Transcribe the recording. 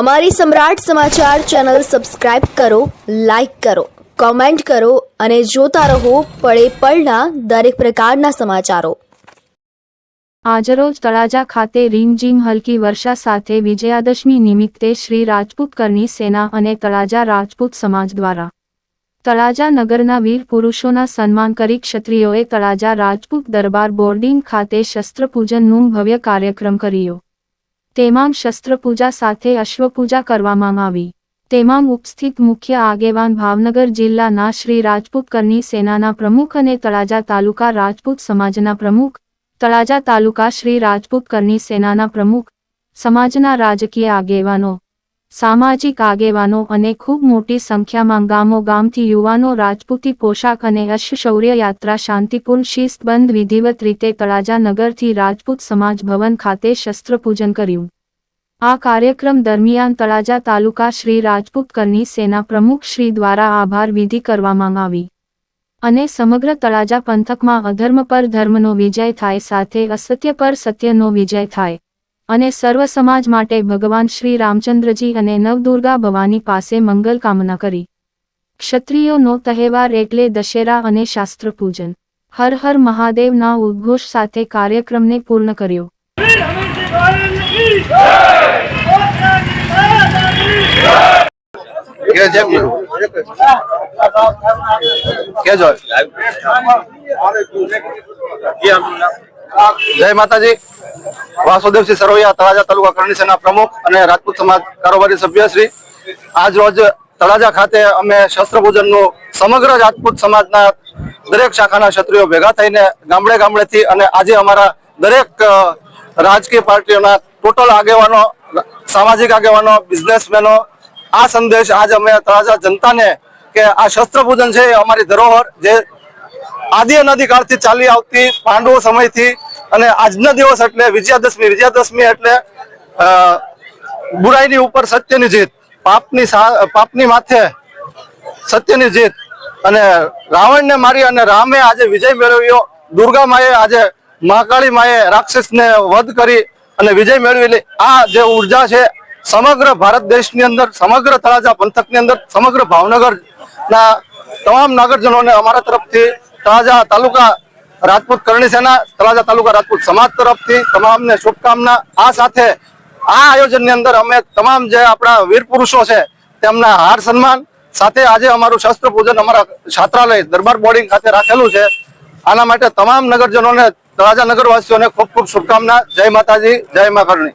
અમારી Samrat Samachar channel subscribe કરો, like કરો, કોમેન્ટ કરો અને જોતા રહો પળે પળના દરેક પ્રકારના સમાચારો. આજરોજ તળાજા ખાતે રીમઝીમ હલકી વર્ષા સાથે વિજયાદશમી નિમિત્તે શ્રી રાજપૂત કરની સેના અને તળાજા રાજપૂત સમાજ દ્વારા. તળાજા નગરના વીર પુરુષોના સન્માન કરી ક્ષત્રિયોએ તળાજા રાજપૂત દરબાર બોર્ડિંગ ખાતે શસ્ત્રપૂજનનું ભવ્ય કાર્યક્રમ કર્યો. તેમાં શસ્ત્રપૂજા સાથે અશ્વપૂજા કરવામાં આવી. તેમાં ઉપસ્થિત મુખ્ય આગેવાન ભાવનગર જિલ્લાના શ્રી રાજપૂત કરની સેનાના પ્રમુખ અને તળાજા તાલુકા રાજપૂત સમાજના પ્રમુખ, તળાજા તાલુકા શ્રી રાજપૂત કરની સેનાના પ્રમુખ, સમાજના રાજકીય આગેવાનો સામાજિક આગેવાનો અને ખૂબ મોટી સંખ્યામાં ગામો ગામથી યુવાનો રાજપૂતી પોશાક અને અશ્વશૌર્ય યાત્રા શાંતિપૂર્ણ શિસ્તબંધ વિધિવત રીતે તળાજા નગરથી રાજપૂત સમાજ ભવન ખાતે શસ્ત્રપૂજન કર્યું. આ કાર્યક્રમ દરમિયાન તળાજા તાલુકા શ્રી રાજપૂત કરની સેના પ્રમુખ શ્રી દ્વારા આભાર વિધિ કરવામાં આવી. અને સમગ્ર તળાજા પંથકમાં અધર્મ પર ધર્મનો વિજય થાય સાથે અસત્ય પર સત્યનો વિજય થાય. અને સર્વ સમાજ માટે ભગવાન શ્રી રામચંદ્રજી અને નવદુર્ગા ભવાની પાસે મંગલ કામના કરી. ક્ષત્રિયોનો તહેવાર એટલે દશેરા અને શાસ્ત્ર પૂજન હર હર મહાદેવના ઉદ્ઘોષ સાથે કાર્યક્રમને પૂર્ણ કર્યો. જય માતાજી. વાસુદેવસિંહ સરવૈયા તળાજા તાલુકા કરણી સેના પ્રમુખ અને રાજપૂત સમાજ કારોબારી સભ્ય શ્રી. આજ રોજ તળાજા ખાતે અમે શસ્ત્ર પૂજનનું સમગ્ર રાજપૂત સમાજના દરેક શાખાના ક્ષત્રિયો ભેગા થઈને ગામડે ગામડેથી અને આજે અમારા દરેક રાજકીય પાર્ટીઓના ટોટલ આગેવાનો, સામાજિક આગેવાનો, બિઝનેસમેનો, આ સંદેશ આજ અમે તળાજા જનતાને કે આ શસ્ત્ર પૂજન છે અમારી ધરોહર જે આદિ અનાદિકાળથી ચાલી આવતી પાંડવો સમયથી અને આજના દિવસ એટલે વિજયાદશમી વિજયાદશમી એટલે બુરાઈની ઉપર સત્યની જીત, પાપની પાપની માથે સત્યની જીત. અને રાવણને મારી અને રામે આજે વિજય મેળવ્યો. દુર્ગા માએ આજે મહાકાળી માએ રાક્ષસને વધ કરી અને વિજય મેળવેલી. આ જે ઊર્જા છે, સમગ્ર ભારત દેશની અંદર, સમગ્ર તળાજા પંથકની અંદર, સમગ્ર ભાવનગર ના તમામ નગરજનોને અમારા તરફથી તળાજા તાલુકા રાજપૂત કરણી તળાજા તાલુકા રાજપૂત સમાજ તરફથી તમામને શુભકામના. આ સાથે આ આયોજનની અંદર અમે તમામ જે આપણા વીર પુરુષો છે, તેમના હાર સન્માન, સાથે આજે અમારું શસ્ત્ર પૂજન અમારા છાત્રાલય દરબાર બોર્ડિંગ ખાતે રાખેલું છે. આના માટે તમામ નગરજનોને, તળાજા નગરવાસીઓને ખૂબ ખૂબ શુભકામના. જય માતાજી જય મા કરણી.